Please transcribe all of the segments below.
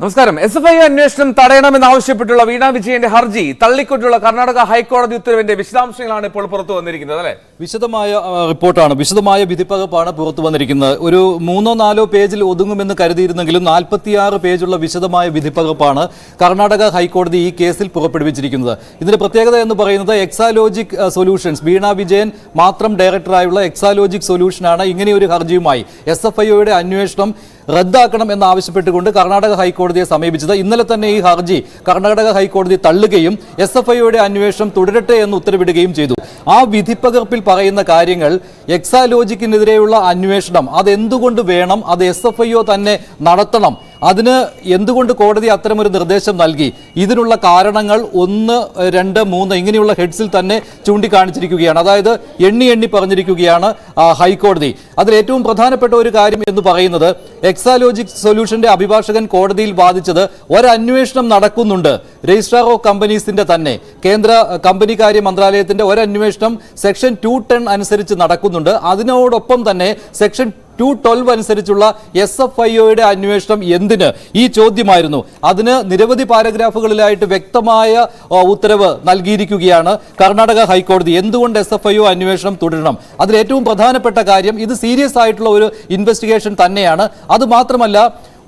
നമസ്കാരം. S F I അന്വേഷണം തടയണമെന്നാവശ്യപ്പെട്ടുള്ള വീണ വിജയന്റെ ഹർജി തള്ളിക്കൊണ്ടുള്ള കർണാടക ഹൈക്കോടതി ഉത്തരവിന്റെ വിശദാംശങ്ങളാണ് ഇപ്പോൾ പുറത്തു വന്നിരിക്കുന്നത് അല്ലെ? വിശദമായ റിപ്പോർട്ടാണ്. വിശദമായ വിധിപ്പകപ്പാണ് പുറത്തു വന്നിരിക്കുന്നത്. ഒരു മൂന്നോ നാലോ പേജിൽ ഒതുങ്ങുമെന്ന് കരുതിയിരുന്നെങ്കിലും നാൽപ്പത്തിയാറ് പേജുള്ള വിശദമായ വിധിപ്പകപ്പാണ് കർണാടക ഹൈക്കോടതി ഈ കേസിൽ പുറപ്പെടുവിച്ചിരിക്കുന്നത്. ഇതിന്റെ പ്രത്യേകത എന്ന് പറയുന്നത് എക്സാലോജിക് സൊല്യൂഷൻസ്. വീണ വിജയൻ മാത്രം ഡയറക്ടറായുള്ള എക്സാലോജിക് സൊല്യൂഷനാണ് ഇങ്ങനെയൊരു ഹർജിയുമായി. എസ് എഫ് ഐയുടെ അന്വേഷണം റദ്ദാക്കണം എന്നാവശ്യപ്പെട്ടുകൊണ്ട് കർണാടക ഹൈക്കോടതിയെ സമീപിച്ചത്. ഇന്നലെ തന്നെ ഈ ഹർജി കർണാടക ഹൈക്കോടതി തള്ളുകയും എസ് എഫ് ഐയുടെ അന്വേഷണം തുടരട്ടെ എന്ന് ഉത്തരവിടുകയും ചെയ്തു. ആ വിധിപ്പകർപ്പിൽ പറയുന്ന കാര്യങ്ങൾ എക്സാലോജിക്കിനെതിരെയുള്ള അന്വേഷണം അതെന്തുകൊണ്ട് വേണം? അത് എസ് എഫ് ഐ തന്നെ നടത്തണം? അതിന് എന്തുകൊണ്ട് കോടതി അത്തരമൊരു നിർദ്ദേശം നൽകി? ഇതിനുള്ള കാരണങ്ങൾ ഒന്ന് രണ്ട് മൂന്ന് ഇങ്ങനെയുള്ള ഹെഡ്സിൽ തന്നെ ചൂണ്ടിക്കാണിച്ചിരിക്കുകയാണ്. അതായത് എണ്ണി എണ്ണി പറഞ്ഞിരിക്കുകയാണ് ഹൈക്കോടതി. അതിൽ ഏറ്റവും പ്രധാനപ്പെട്ട ഒരു കാര്യം എന്ന് പറയുന്നത് എക്സാലോജിക് സൊല്യൂഷന്റെ അഭിഭാഷകൻ കോടതിയിൽ വാദിച്ചത് ഒരന്വേഷണം നടക്കുന്നുണ്ട്. രജിസ്ട്രാർ ഓഫ് കമ്പനീസിന്റെ തന്നെ. കേന്ദ്ര കമ്പനി കാര്യ മന്ത്രാലയത്തിന്റെ ഒരന്വേഷണം സെക്ഷൻ ടു ടെൻ അനുസരിച്ച് നടക്കുന്നുണ്ട്. അതിനോടൊപ്പം തന്നെ സെക്ഷൻ ടു ട്വൽവ് അനുസരിച്ചുള്ള എസ് എഫ് ഐ ഒയുടെ അന്വേഷണം എന്തിന്? ഈ ചോദ്യമായിരുന്നു. അതിന് നിരവധി പാരഗ്രാഫുകളിലായിട്ട് വ്യക്തമായ ഉത്തരവ് നൽകിയിരിക്കുകയാണ് കർണാടക ഹൈക്കോടതി. എന്തുകൊണ്ട് എസ് എഫ് ഐ ഒ അന്വേഷണം തുടരണം? അതിൽ ഏറ്റവും പ്രധാനപ്പെട്ട കാര്യം ഇത് സീരിയസ് ആയിട്ടുള്ള ഒരു ഇൻവെസ്റ്റിഗേഷൻ തന്നെയാണ്. അത് മാത്രമല്ല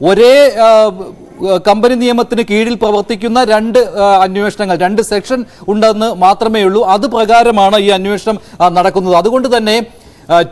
ഒരേ കമ്പനി നിയമത്തിന് കീഴിൽ പ്രവർത്തിക്കുന്ന രണ്ട് അന്വേഷണങ്ങൾ രണ്ട് സെക്ഷൻ ഉണ്ടെന്ന് മാത്രമേ ഉള്ളൂ അത് പ്രകാരമാണ് ഈ അന്വേഷണം നടക്കുന്നത്. അതുകൊണ്ട് തന്നെ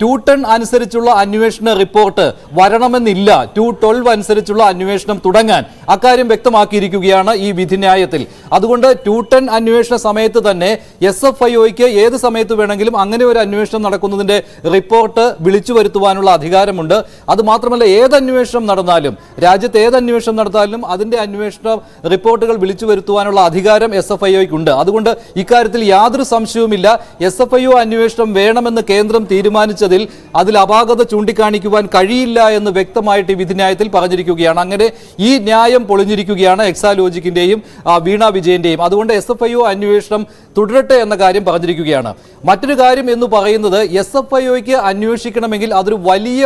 ടു ടെൻ അനുസരിച്ചുള്ള അന്വേഷണ റിപ്പോർട്ട് വരണമെന്നില്ല. ടു ട്വൽവ് അനുസരിച്ചുള്ള അന്വേഷണം തുടങ്ങാൻ അക്കാര്യം വ്യക്തമാക്കിയിരിക്കുകയാണ് ഈ വിധിന്യായത്തിൽ. അതുകൊണ്ട് ടു ടെൻ അന്വേഷണ സമയത്ത് തന്നെ എസ് എഫ് ഐ ഒയ്ക്ക് ഏത് സമയത്ത് വേണമെങ്കിലും അങ്ങനെ ഒരു അന്വേഷണം നടക്കുന്നതിന്റെ റിപ്പോർട്ട് വിളിച്ചു വരുത്തുവാനുള്ള അധികാരമുണ്ട്. അത് മാത്രമല്ല ഏത് അന്വേഷണം നടന്നാലും രാജ്യത്ത് ഏത് അന്വേഷണം നടത്താലും അതിന്റെ അന്വേഷണ റിപ്പോർട്ടുകൾ വിളിച്ചു വരുത്തുവാനുള്ള അധികാരം എസ് എഫ് ഐ ഒയ്ക്കുണ്ട് അതുകൊണ്ട് ഇക്കാര്യത്തിൽ യാതൊരു സംശയവുമില്ല. എസ് എഫ് ഐ ഒ അന്വേഷണം വേണമെന്ന് കേന്ദ്രം തീരുമാനിച്ചതിൽ അതിൽ അപാകത ചൂണ്ടിക്കാണിക്കുവാൻ കഴിയില്ല എന്ന് വ്യക്തമായിട്ട് ഈ വിധിന്യായത്തിൽ പറഞ്ഞിരിക്കുകയാണ്. അങ്ങനെ ഈ ന്യായം പൊളിഞ്ഞിരിക്കുകയാണ് എക്സാലോജിക്കിന്റെയും വീണ വിജയന്റെയും. അതുകൊണ്ട് എസ് എഫ് അന്വേഷണം തുടരട്ടെ എന്ന കാര്യം പറഞ്ഞിരിക്കുകയാണ്. മറ്റൊരു കാര്യം എന്ന് പറയുന്നത് എസ് എഫ് ഐ ഒക്ക് അന്വേഷിക്കണമെങ്കിൽ അതൊരു വലിയ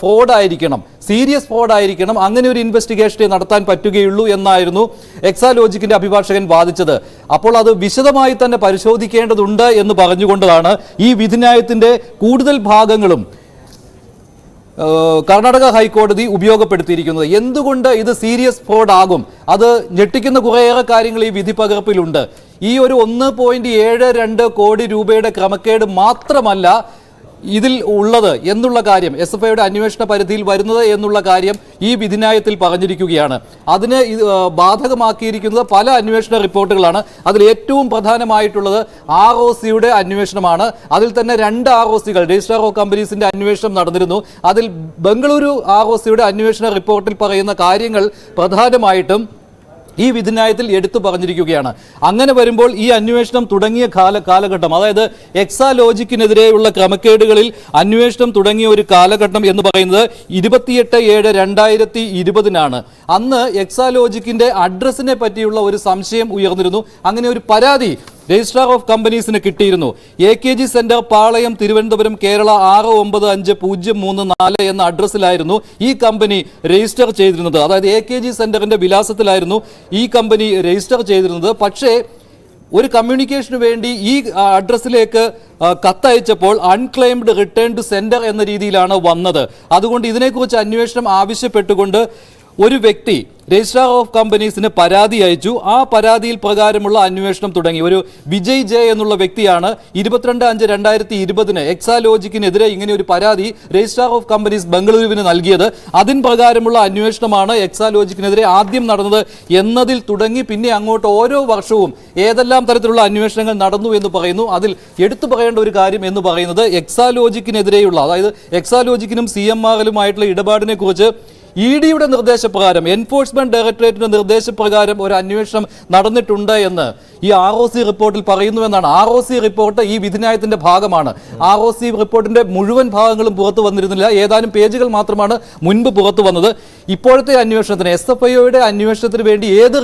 ഫ്രോഡായിരിക്കണം. സീരിയസ് ഫ്രോഡായിരിക്കണം. അങ്ങനെ ഒരു ഇൻവെസ്റ്റിഗേഷനെ നടത്താൻ പറ്റുകയുള്ളൂ എന്നായിരുന്നു എക്സാലോജിക്കിന്റെ അഭിഭാഷകൻ വാദിച്ചത്. അപ്പോൾ അത് വിശദമായി തന്നെ പരിശോധിക്കേണ്ടതുണ്ട് എന്ന് പറഞ്ഞുകൊണ്ടാണ് ഈ വിധിന്യായത്തിന്റെ കൂടുതൽ ഭാഗങ്ങളും കർണാടക ഹൈക്കോടതി ഉപയോഗപ്പെടുത്തിയിരിക്കുന്നത്. എന്തുകൊണ്ട് ഇത് സീരിയസ് ഫ്രോഡ് ആകും അത് ഞെട്ടിക്കുന്ന കുറേയേറെ കാര്യങ്ങൾ ഈ വിധി പകർപ്പിലുണ്ട്. ഈ ഒരു ഒന്ന് പോയിന്റ് ഏഴ് രണ്ട് കോടി രൂപയുടെ ക്രമക്കേട് മാത്രമല്ല ഇതിൽ ഉള്ളത് എന്നുള്ള കാര്യം എസ് എഫ് ഐയുടെ അന്വേഷണ പരിധിയിൽ വരുന്നത് എന്നുള്ള കാര്യം ഈ വിധിന്യായത്തിൽ പറഞ്ഞിരിക്കുകയാണ്. അതിന് ബാധകമാക്കിയിരിക്കുന്നത് പല അന്വേഷണ റിപ്പോർട്ടുകളാണ്. അതിൽ ഏറ്റവും പ്രധാനമായിട്ടുള്ളത് ആർ ഒ സിയുടെ അന്വേഷണമാണ്. അതിൽ തന്നെ രണ്ട് ആർ ഒ സികൾ രജിസ്ട്രാർ ഓഫ് കമ്പനീസിന്റെ അന്വേഷണം നടന്നിരുന്നു. അതിൽ ബംഗളൂരു ആർ ഒ സിയുടെ അന്വേഷണ റിപ്പോർട്ടിൽ പറയുന്ന കാര്യങ്ങൾ പ്രധാനമായിട്ടും ഈ വിധിന്യായത്തിൽ എടുത്തു പറഞ്ഞിരിക്കുകയാണ്. അങ്ങനെ വരുമ്പോൾ ഈ അന്വേഷണം തുടങ്ങിയ കാല കാലഘട്ടം അതായത് എക്സാലോജിക്കിനെതിരെയുള്ള ക്രമക്കേടുകളിൽ അന്വേഷണം തുടങ്ങിയ ഒരു കാലഘട്ടം എന്ന് പറയുന്നത് ഇരുപത്തിയെട്ട് ഏഴ് രണ്ടായിരത്തി ഇരുപതിനാണ് അന്ന് എക്സാലോജിക്കിന്റെ അഡ്രസ്സിനെ പറ്റിയുള്ള ഒരു സംശയം ഉയർന്നിരുന്നു. അങ്ങനെ ഒരു പരാതി രജിസ്ട്രാർ ഓഫ് കമ്പനീസിന് കിട്ടിയിരുന്നു. A K G centre Palayam Thiruvananthapuram Kerala ആറ് ഒമ്പത് അഞ്ച് പൂജ്യം മൂന്ന് നാല് എന്ന അഡ്രസ്സിലായിരുന്നു ഈ കമ്പനി രജിസ്റ്റർ ചെയ്തിരുന്നത്. അതായത് എ കെ ജി സെന്ററിന്റെ വിലാസത്തിലായിരുന്നു ഈ കമ്പനി രജിസ്റ്റർ ചെയ്തിരുന്നത്. പക്ഷേ ഒരു കമ്മ്യൂണിക്കേഷന് വേണ്ടി ഈ അഡ്രസ്സിലേക്ക് കത്തയച്ചപ്പോൾ അൺക്ലെയിംഡ് റിട്ടേൺ ടു സെന്റർ എന്ന രീതിയിലാണ് വന്നത്. അതുകൊണ്ട് ഇതിനെക്കുറിച്ച് അന്വേഷണം ആവശ്യപ്പെട്ടുകൊണ്ട് ഒരു വ്യക്തി രജിസ്ട്രാർ ഓഫ് കമ്പനീസിന് പരാതി അയച്ചു. ആ പരാതിയിൽ പ്രകാരമുള്ള അന്വേഷണം തുടങ്ങി. ഒരു വിജയ് ജെ എന്നുള്ള വ്യക്തിയാണ് ഇരുപത്തിരണ്ട് അഞ്ച് രണ്ടായിരത്തി ഇരുപതിന് എക്സാലോജിക്കിനെതിരെ ഇങ്ങനെ ഒരു പരാതി രജിസ്ട്രാർ ഓഫ് കമ്പനീസ് ബംഗളൂരുവിന് നൽകിയത്. അതിൻ പ്രകാരമുള്ള അന്വേഷണമാണ് എക്സാലോജിക്കിനെതിരെ ആദ്യം നടന്നത് എന്നതിൽ തുടങ്ങി പിന്നെ അങ്ങോട്ട് ഓരോ വർഷവും ഏതെല്ലാം തരത്തിലുള്ള അന്വേഷണങ്ങൾ നടന്നു എന്ന് പറയുന്നു. അതിൽ എടുത്തു പറയേണ്ട ഒരു കാര്യം എന്ന് പറയുന്നത് എക്സാലോജിക്കിനെതിരെയുള്ള അതായത് എക്സാലോജിക്കിനും സി എം ആറിലുമായിട്ടുള്ള ഇടപാടിനെ കുറിച്ച് ഇ ഡിയുടെ നിർദ്ദേശപ്രകാരം എൻഫോഴ്സ്മെന്റ് ഡയറക്ടറേറ്റിന്റെ നിർദ്ദേശപ്രകാരം ഒരു അന്വേഷണം നടന്നിട്ടുണ്ട് എന്ന് ഈ ആർ ഒ സി റിപ്പോർട്ടിൽ പറയുന്നുവെന്നാണ്. ആർ ഒ സി റിപ്പോർട്ട് ഈ വിധിന്യായത്തിന്റെ ഭാഗമാണ്. ആർ ഒ സി റിപ്പോർട്ടിന്റെ മുഴുവൻ ഭാഗങ്ങളും പുറത്തു വന്നിരുന്നില്ല. ഏതാനും പേജുകൾ മാത്രമാണ് മുൻപ് പുറത്തു വന്നത്. ഇപ്പോഴത്തെ അന്വേഷണത്തിന് എസ് എഫ് ഐയുടെ അന്വേഷണത്തിന് വേണ്ടി ഏത്